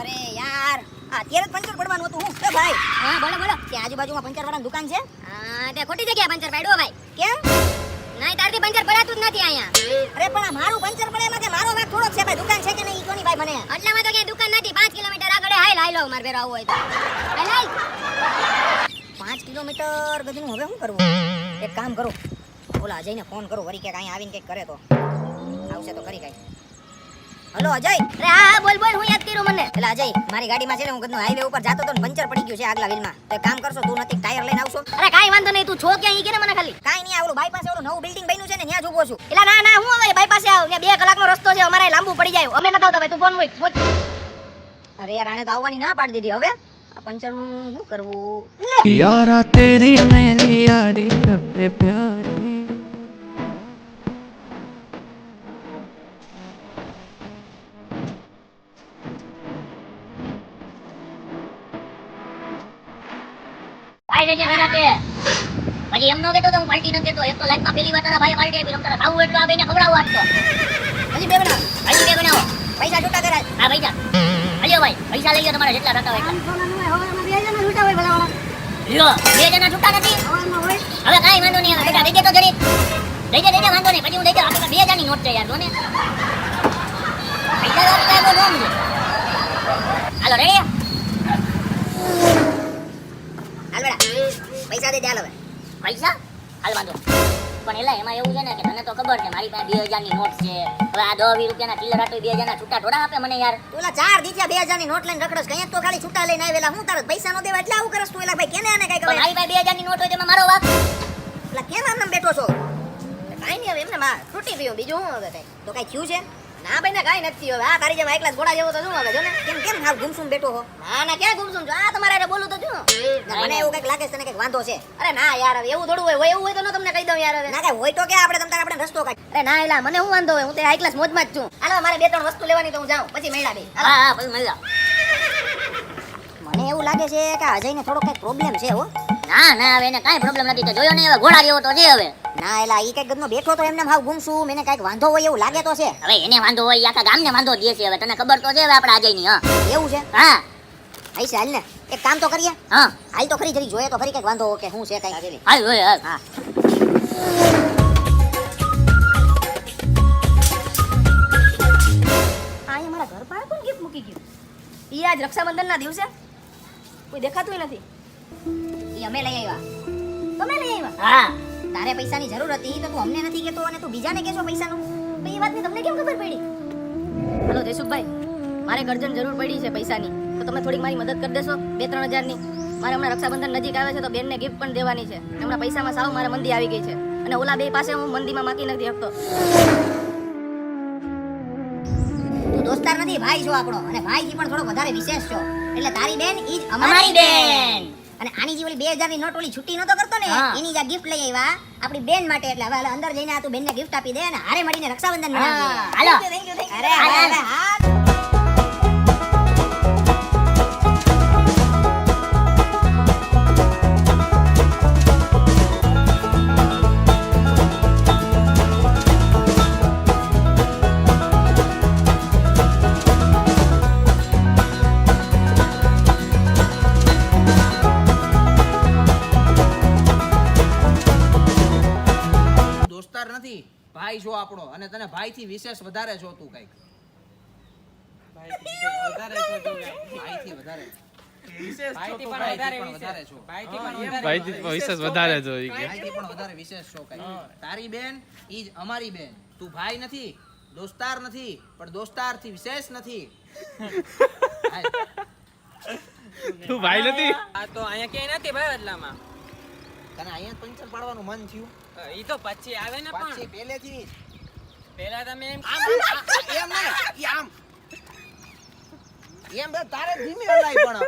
અરે યાર આ અત્યારે પંચર પડવાનું હતું હું. એ ભાઈ હા બોલો બોલો. ત્યાં આજુબાજુમાં પંચર વાળાની દુકાન છે? હા તે ખોટી જગ્યા પંચર પાડ્યો ભાઈ. કેમ? નહીં તારથી પંચર પડાતું જ નથી અહીંયા. અરે પણ આ મારું પંચર પડે એમાં કે મારો વાંક થોડોક છે ભાઈ? દુકાન છે કે નહીં? કોની ભાઈ મને આટલામાં તો ક્યાંય દુકાન નથી. પાંચ કિલોમીટર આગળ હાલ હાલો મારે ભેરો આવવું હોય તો. હાલ હાલ. પાંચ કિલોમીટર ગજનું હવે શું કરવું? એક કામ કરો. ઓલા અજયને ફોન કરો વરી ક્યાંક અહીંયા આવીને કંઈક કરે તો. આવશે તો કરી કાંઈ. હલો અજય. અરે હા બોલ બોલ હું યાદ કર્યું મને. એટલે અજય મારી ગાડીમાં છે ને હું ગદનો હાઈવે ઉપર જાતો તો પંચર પડી ગયું છે આગલા વ્હીલમાં તો એક કામ કરશો તું નથી ટાયર લઈને આવશો. અરે કાઈ વાંધો નહીં તું છો ક્યાં? ઈ કે ને મને ખાલી. કાઈ નહીં આવડું બાય પાસે ઓલું નવું બિલ્ડિંગ બન્યું છે ને ત્યાં જ ઊભો છું. એટલે ના ના હું હવે બાય પાસે આવ. ને બે કલાકનો રસ્તો છે અમારે લાંબુ પડી જાય. અમે ન આવતા તું ફોન મૂક અરે યાર આને તો આવવાની ના પાડી દીધી હવે? પંચર શું કરવું? યારા તેરી મેરી યારી પ્યાર. ખાઈ લેજે મારા કે પછી એમનો કેતો તો હું પાર્ટી ન કેતો એક તો લાઈફમાં પહેલી વાર તારા ભાઈ પાર્ટી આપી તને ખાવું એટલું આ ને ખવડાવું આજ તો હજી બે બનાવો. હજી પૈસા છૂટા કરાય. હા, પૈસા. હલ્યો ભાઈ, પૈસા લઈ લો તમારા જેટલા રાખતા હોય લ્યો, બે જણા છૂટા નથી. હવે કાઈ વાંધો નહીં બેટા દઈ દે તો જરી દઈ દે વાંધો નહીં. પછી હું દઈ દઉં. બે જણાની નોટ છે યાર પૈસા હાલો રેડી પૈસા દે દે હવે પૈસા? હાલ વાંધો પણ એલા એમાં એવું છે ને કે તને તો ખબર છે મારી પાસે બે હજારની નોટ છે. હવે આ દસ વીસ રૂપિયાના કિલ્લર આટો બે હજારના છૂટા થોડા આપે મને યાર. તું એલા ચાર દીથિયા બે હજારની નોટ લઈને રખડસ કઈ તો ખાલી છૂટા લઈને આવેલા. હું તારે પૈસા નો દેવા એટલે આવું કરસ તું એલા ભાઈ? કેને આને કઈ કહે મારી પાસે બે હજારની નોટ હોય તેમાં મારો વાક. એટલે કેમ આમ બેઠો છો? કાઈ નહીં હવે એમને માં તૂટી ગયો બીજું શું હવે કઈ? તો કઈ થયું છે? ના ભાઈ ને કાઈ નથી હવે. આ તારી જેમ એકલા ઘોડા જેવો તો શું હવે જો ને કેમ કેમ હાલ ગુમસુમ બેઠો હો? ના ના ક્યાં ગુમસુમ? છો આ તમારે બોલું તો શું? મને એવું કંઈક લાગે છે તને કંઈક વાંધો છે. અરે ના યાર હવે એવું થોડું હોય એવું હોય તો ન તમને કહી દઉં યાર હવે. ના કઈ હોય તો કે આપણે તમને આપણે રસ્તો કાઢ. અરે ના એલા મને હું વાંધો હોય? હું તો હાઈ મોજમાં જ છું. હાલો મારે બે ત્રણ વસ્તુ લેવાની તો હું જાઉં. પછી મેળા બે. હા હા પછી મળી મને એવું લાગે છે કે અજયને થોડો કંઈક પ્રોબ્લેમ છે હો. ના ના હવે એને કાંઈ પ્રોબ્લેમ નથી. તો જોયો ને હવે ઘોડા જેવો તો છે હવે. ના એલા ઈ કંઈક ગદનો બેઠો તો એમને ભાવ ગુમસુમ એને કંઈક વાંધો હોય એવું લાગે તો છે. હવે એને વાંધો હોય આખા આખા ગામને વાંધો દે છે હવે તને ખબર તો છે હવે આપણા ની હા. એવું છે? હા. આઈ છે ને. એક કામ તો કરીએ. હા. હાલ તો ખરી જરી જોઈએ તો ખરી કંઈક વાંધો કે શું છે કઈ. હાલ હોય હા. અહીંયા મારા ઘર પાસે કોણ ગિફ્ટ મૂકી ગયું? ઈ આજ રક્ષાબંધનના દિવસે? કોઈ દેખાતું નથી. ઈ અમે લઈ આવ્યા. તમે લઈ આવ્યા? હા. તારે પૈસાની જરૂર હતી તો તું અમને નથી કહેતો અને તું બીજાને કહેશો પૈસાનું. એ વાતની તમને કેમ ખબર પડી? હલો જયસુખભાઈ મારે એક જરૂર પડી છે પૈસાની. તો તમે થોડીક મારી મદદ કરી દેશો બે ત્રણ હજારની. મારે હમણાં રક્ષાબંધન નજીક આવે છે તો બેનને ગિફ્ટ પણ દેવાની છે. હમણાં પૈસામાં સાવ મારે મંદી આવી ગઈ છે. અને ઓલા બે પાસે હું મંદીમાં માકી નથી શકતો તું દોસ્તાર નથી ભાઈ છો આપણો. અને ભાઈથી પણ થોડો વધારે વિશેષ છો. એટલે તારી બેન ઈ જ અમારી બેન! અને આની જે ઓલી બે હજારની નોટ ઓલી છૂટી નતો કરતો ને એની જે ગિફ્ટ લઈ આવ્યા. આપણી બેન માટે એટલે હવે અંદર જઈને આ તું બેનને ગિફ્ટ આપી દે અને હારે મળીને રક્ષાબંધન મનાવીએ. હાલો. થેન્ક યુ થેન્ક યુ અરે હા. ભાઈ છો આપણો અને તને ભાઈ થી વિશેષ વધારે જોતું કંઈક. ભાઈ થી વધારે ભાઈથી પણ વધારે છો ભાઈથી પણ વિશેષ વધારે જો ઈ કે. ભાઈથી પણ વધારે વિશેષ છો કંઈક. તારી બેન ઈ જ અમારી બેન. તું ભાઈ નથી દોસ્તાર નથી પણ દોસ્તારથી વિશેષ નથી. તું ભાઈ નથી? આ તો અહીંયા ક્યાંય નથી ભાઈ બદલામાં તને અહીંયા પંચર પાડવાનું મન થયું? ઈ તો પછી આવે ને પણ પણ. પહેલેથી. પહેલા તમે એમ આમ, એમ નહીં આમ. એમ તારે ધીમે હલાય પણ હવે.